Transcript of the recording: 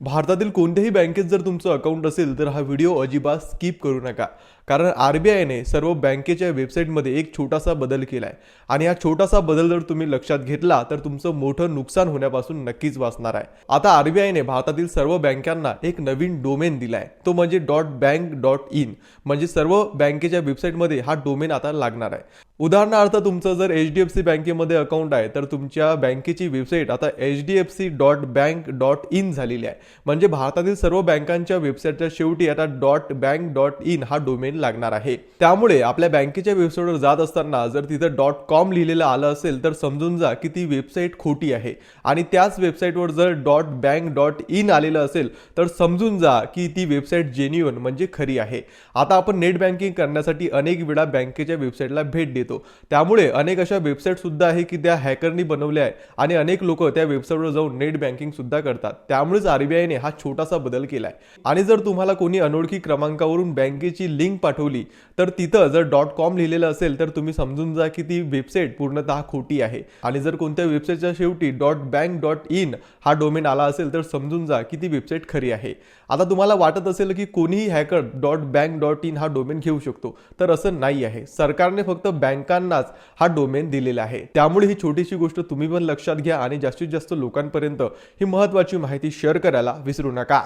भारतातील कोणत्याही बँकेत जर तुमचं अकाउंट असेल तर हा व्हिडिओ अजिबात स्किप करू नका. कारण आर बी आयने सर्व बँकेच्या वेबसाईटमध्ये एक छोटासा बदल केला आहे आणि हा छोटासा बदल जर तुम्ही लक्षात घेतला तर तुमचं मोठं नुकसान होण्यापासून नक्कीच वाचणार आहे. आता आर बी आयने भारतातील सर्व बँकांना एक नवीन डोमेन दिला आहे तो म्हणजे डॉट बँक डॉट इन म्हणजे सर्व बँकेच्या वेबसाईटमध्ये हा डोमेन आता लागणार आहे. उदाहरणार्थ तुमचं जर एच डी एफ सी बँकेमध्ये अकाउंट आहे तर तुमच्या बँकेची वेबसाईट आता H D F C dot bank dot in झालेली आहे. म्हणजे भारतातील सर्व बँकांच्या वेबसाईटच्या शेवटी आता डॉट बँक डॉट इन हा डोमेन लागणार आहे. त्यामुळे आपल्या बँकेच्या वेबसाईटवर जात असताना जर तिथं डॉट कॉम लिहिलेलं आलं असेल तर समजून जा की ती वेबसाईट खोटी आहे. आणि त्याच वेबसाईटवर जर डॉट बँक डॉट इन आलेलं असेल तर समजून जा की ती वेबसाईट जेन्युअन म्हणजे खरी आहे. आता आपण नेट बँकिंग करण्यासाठी अनेक वेळा बँकेच्या वेबसाईटला भेट देतो. त्यामुळे अनेक अशा वेबसाईट सुद्धा आहे की त्या हॅकरनी बनवल्या आहे आणि अनेक लोक त्या वेबसाईटवर जाऊन नेट बँकिंग सुद्धा करतात. त्यामुळेच आरबीआयने हा छोटासा बदल केला आहे आणि जर तुम्हाला कोणी अनोळखी क्रमांकावरून बँकेची लिंक पाठवली तर तिथं जर डॉट कॉम लिहिलेलं असेल तर तुम्ही समजून जा की ती वेबसाईट पूर्णतः खोटी आहे. आणि जर कोणत्या वेबसाईटच्या शेवटी डॉट बँक डॉट इन हा डोमेन आला असेल तर समजून जा की ती वेबसाईट खरी आहे. आता तुम्हाला वाटत असेल की कोणीही hacker dot bank dot in हा डोमेन घेऊ शकतो तर असं नाही आहे. सरकारने फक्त बँक बँकांनाच हा डोमेन दिलेला आहे. त्यामुळे ही छोटीशी गोष्ट तुम्ही पण लक्षात घ्या आणि जास्तीत जास्त लोकांपर्यंत ही महत्त्वाची माहिती शेअर करायला विसरू नका.